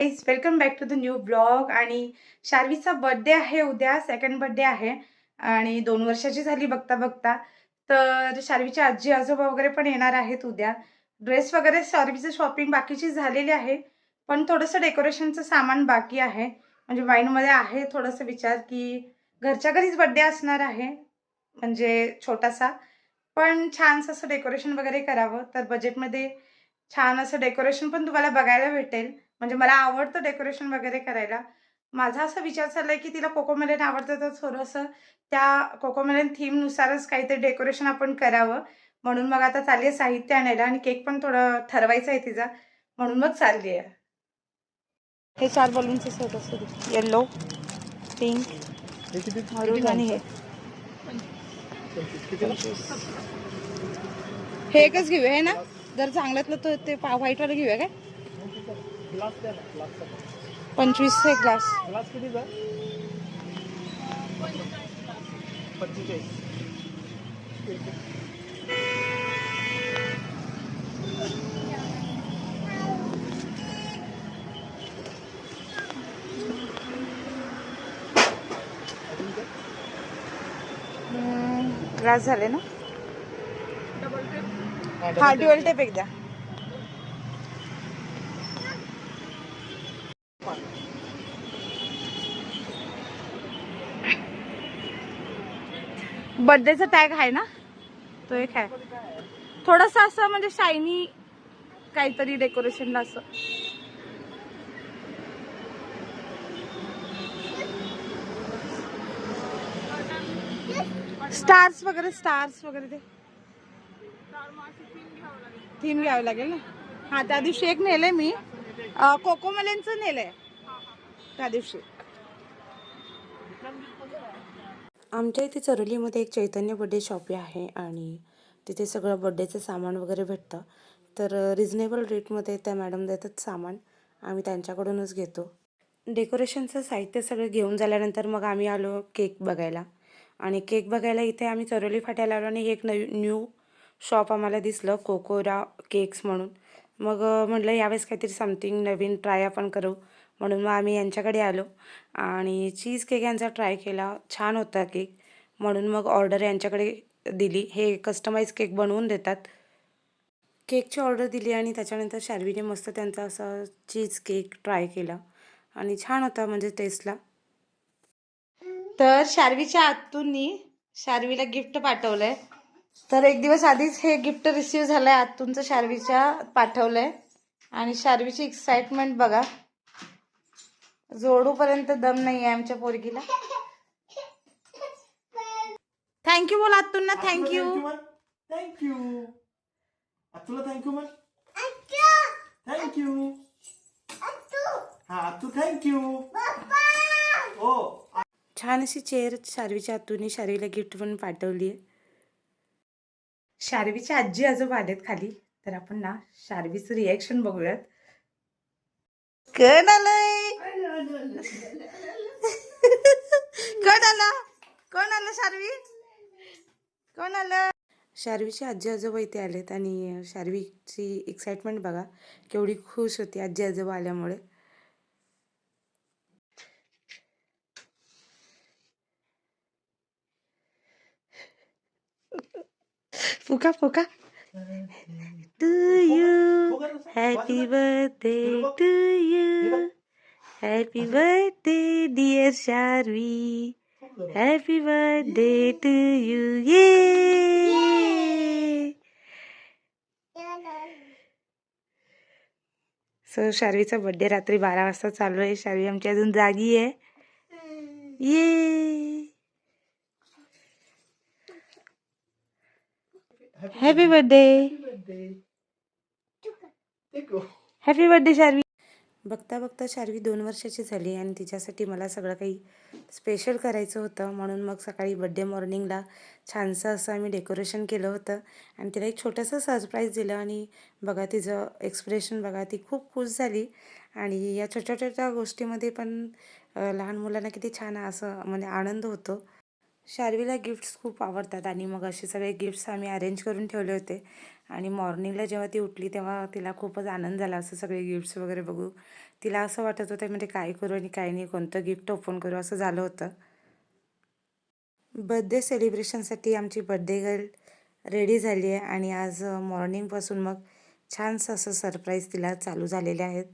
Guys welcome back to the new blog आणि शार्वीचा birthday आहे उद्या सेकंड बर्थडे आहे. आणि दोन वर्षाची झाली बघता बघता. तर शार्वीची आजी आजोबा वगैरे पण येणार आहेत उद्या. ड्रेस वगैरे शार्वीचं शॉपिंग बाकीची झालेली आहे. पण थोडंसं डेकोरेशनचं सामान बाकी आहे. म्हणजे माइंडमध्ये आहे थोडंसं विचार की घरच्या घरीच बड्डे असणार आहे. म्हणजे छोटासा. पण छानसं असं डेकोरेशन वगैरे करावं. तर बजेटमध्ये छान असं डेकोरेशन पण तुम्हाला बघायला भेटेल. म्हणजे मला आवडतं डेकोरेशन वगैरे करायला. माझा असा विचार चाललाय की तिला कोकोमेलन आवडतं तर थोडंसं त्या कोकोमेलन थीमनुसारच काहीतरी डेकोरेशन आपण करावं. म्हणून मग आता चालली आहे साहित्य आणायला आणि केक पण थोडं ठरवायचं आहे तिचा. म्हणून मग चालली आहे. हे चार बलूनचे सेट असते येल्लो पिंक मरून आणि हे. हे एकच घेऊया हे ना? जर चांगल्यातलं तर ते पा व्हाईटवालं घेऊया काय? ग्लास द्या ना ग्लासचा पंचवीसचे ग्लास. ग्लास पंचेचाळीस. ग्लास झाले ना? हा ड्युअल टेप एकदा बर्थडेचा टॅग आहे ना? तो एक आहे. थोडंसं असं म्हणजे शायनी काहीतरी डेकोरेशनला असं. स्टार्स वगैरे स्टार्स वगैरे ते. थीम घ्यावं लागेल ना? हा त्या दिवशी एक नेलंय मी. कोकोमलेनचं नेलंय. त्या दिवशी. आमच्या इथे चरोलीमध्ये एक चैतन्य बड्डे शॉपी आहे आणि तिथे सगळं बड्डेचं सामान वगैरे भेटतं. तर रिजनेबल रेटमध्ये त्या मॅडम देतात सामान. आम्ही त्यांच्याकडूनच घेतो. डेकोरेशनचं साहित्य सगळं घेऊन झाल्यानंतर मग आम्ही आलो केक बघायला. आणि केक बघायला इथे आम्ही चरोली फाट्याला आलो आणि एक नवी न्यू शॉप आम्हाला दिसलं कोकोरा केक्स म्हणून. मग म्हटलं यावेळेस काहीतरी समथिंग नवीन ट्राय आपण करू. म्हणून मग आम्ही यांच्याकडे आलो. आणि चीज केक यांचा ट्राय केला. छान होता केक म्हणून मग ऑर्डर यांच्याकडे दिली. हे कस्टमाइज केक बनवून देतात. केकची ऑर्डर दिली आणि त्याच्यानंतर शार्वीने मस्त त्यांचा असा चीज केक ट्राय केला. आणि छान होता म्हणजे टेस्टला तर शार्वीच्या आतूननी शार्वीला गिफ्ट पाठवलंय. तर एक दिवस आधीच हे गिफ्ट रिसीव झालंय. आतूनचं शार्वीच्या पाठवलंय. आणि शार्वीची एक्साइटमेंट बघा. जोडूपर्यंत दम नाही आहे आमच्या पोरगीला. थँक्यू बोल आत्तूंना थँक्यू थँक्यू तुला थँक्यू म्हण थँक्यू हा तू थँक्यू हो छान अशी चेअर शार्वीच्या आतून शार्वीला गिफ्ट पण पाठवली. आहे शार्वीची आजी आजोबा आलेत खाली. तर आपण ना शार्वीचं रिॲक्शन बघूयात. कण आलंय? कोण आला? कोण आलं शार्वी? कोण आलं? शार्वीची आजी आजोबा इथे आलेत आणि शार्वीची एक्साइटमेंट बघा केवढी खुश होती आजी आजोबा आल्यामुळे. फुका फुका. To you happy birthday to you happy birthday dear Sharvi happy birthday to you yay so शार्वीचा birthday रात्री बारा वाजता चालू आहे. शार्वी आमची अजून जागी आहे. Yay happy birthday happy birthday Sharvi बघता बघता शार्वी दोन वर्षाची झाली आणि तिच्यासाठी मला सगळं काही स्पेशल करायचं होतं. म्हणून मग सकाळी बड्डे मॉर्निंगला छानसं असं आम्ही डेकोरेशन केलं होतं. आणि तिला एक छोटंसं सरप्राईज दिलं आणि बघा तिचं एक्सप्रेशन बघा ती खूप खुश झाली. आणि या छोट्या छोट्या गोष्टीमध्ये पण लहान मुलांना किती छान असं म्हणजे आनंद होतो. शार्वीला गिफ्ट्स खूप आवडतात आणि मग असे सगळे गिफ्ट्स आम्ही अरेंज करून ठेवले होते. आणि मॉर्निंगला जेव्हा ती उठली तेव्हा तिला खूपच आनंद झाला असं सगळे गिफ्ट्स वगैरे बघू. तिला असं वाटत होतं म्हणजे काय करू आणि काय नाही कोणतं गिफ्ट ओपन करू असं झालं होतं. बड्डे सेलिब्रेशनसाठी आमची बड्डे गर्ल रेडी झाली आहे आणि आज मॉर्निंगपासून मग छानसं असं सरप्राईज तिला चालू झालेले आहेत.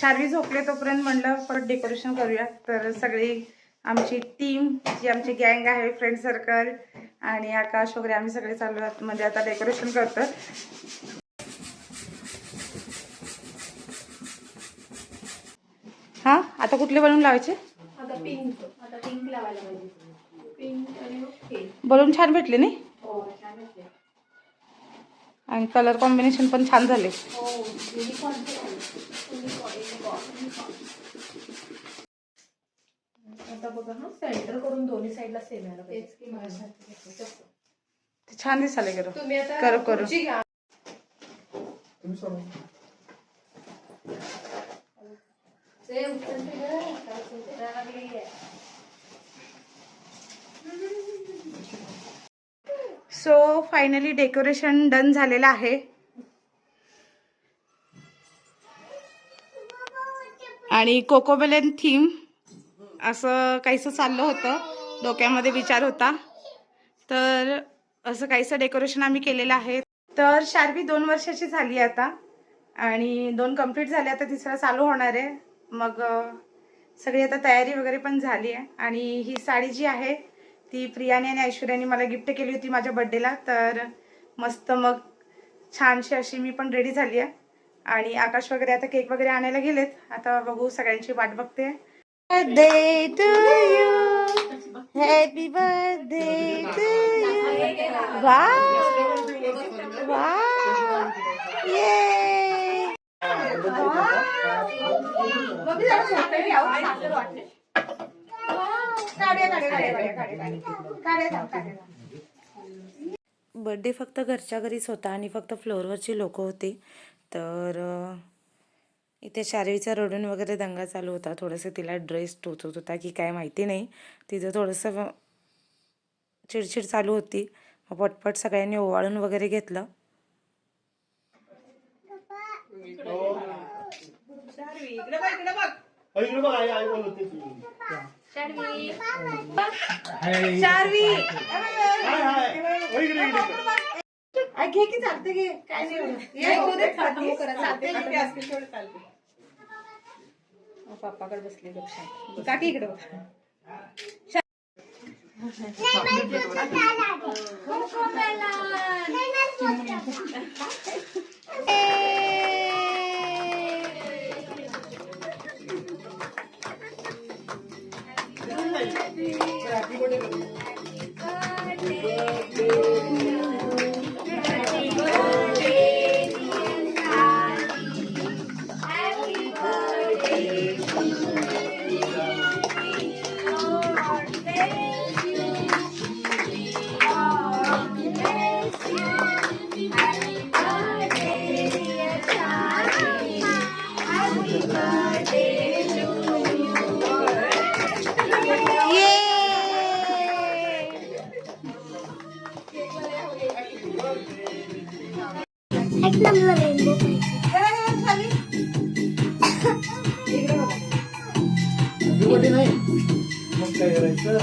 शार्वी झोपले तोपर्यंत म्हणलं परत डेकोरेशन करूया. तर सगळी आमची टीम जी आमची गँग आहे फ्रेंड सर्कल आणि आकाश वगैरे आम्ही सगळे चालू आहोत. म्हणजे आता डेकोरेशन करतो हा? आता कुठले बनवून लावायचे? आता पिंक आता पिंक लावायला पाहिजे. पिंक आणि ओके बलून छान भेटले नाही? आणि कलर कॉम्बिनेशन पण छान झाले. हो आता बघा हा सेंटर करून दोन्ही साईडला सेम यायला पाहिजे ते छान दिसाले करू. तुम्ही आता करू, करू घ्या ते उचलते गं, काय उचलते? जरा लागली आहे. सो फायनली डेकोरेशन डन झालेलं आहे. आणि कोकोबेलेन थीम असं काहीसं चाललं होतं. डोक्यामध्ये विचार होता. तर असं काहीसं डेकोरेशन आम्ही केलेलं आहे. तर शार्वी दोन वर्षाची झाली आहे आता. आणि दोन कंप्लीट झाले. आता तिसरा चालू होणार आहे. मग सगळी आता तयारी वगैरे पण झाली आहे. आणि ही साडी जी आहे ती प्रियाने आणि ऐश्वर्याने मला गिफ्ट केली होती माझ्या बड्डेला तर मस्त मग छानशी अशी मी पण रेडी झाली आहे. आणि आकाश वगैरे आता केक वगैरे आणायला गेलेत. आता बघू सगळ्यांची वाट बघते. Birthday to you happy birthday to you वा ये बड्डे फक्त घरच्या घरीच होता आणि फक्त फ्लोअरवरची लोकं होती. तर इथे शार्वीचा रडून वगैरे दंगा चालू होता. थोडंसं तिला ड्रेस टोचत होता की काय माहिती नाही. तिचं थोडंसं चिडचिड चालू होती. मग पटपट सगळ्यांनी ओवाळून वगैरे घेतलं. इकडे बघ शार्वी हाय. हाय अहो, इकडे इकडे घे की चालते घे. काय नाही पप्पाकडे बसले लक्षात काकी इकडे नाही. मग काय करायचं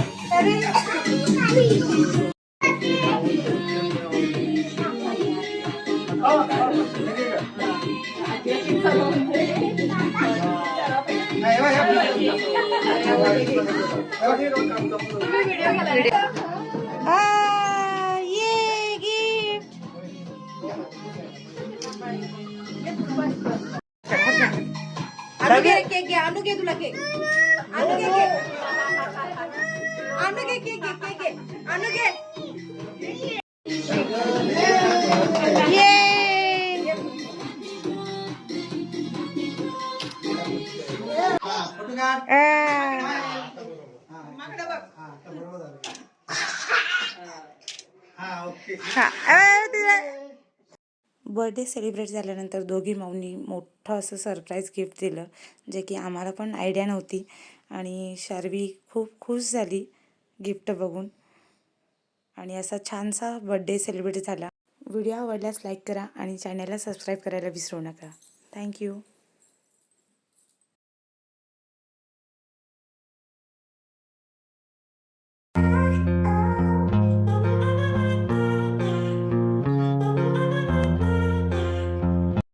ये आणू घे केक घे आणू घे तुला केक आणू घे केक आणू घे केक घे. केक घे आणू घे हा ओके. बर्थडे सेलिब्रेट झाल्यानंतर दोघी माऊनी मोठं असं सरप्राईज गिफ्ट दिलं जे की आम्हाला पण आयडिया नव्हती. आणि शार्वी खूप खुश झाली गिफ्ट बघून. आणि असा छानसा बड्डे सेलिब्रेट झाला. व्हिडिओ आवडल्यास लाईक करा आणि चॅनलला सबस्क्राईब करायला विसरू नका. थँक्यू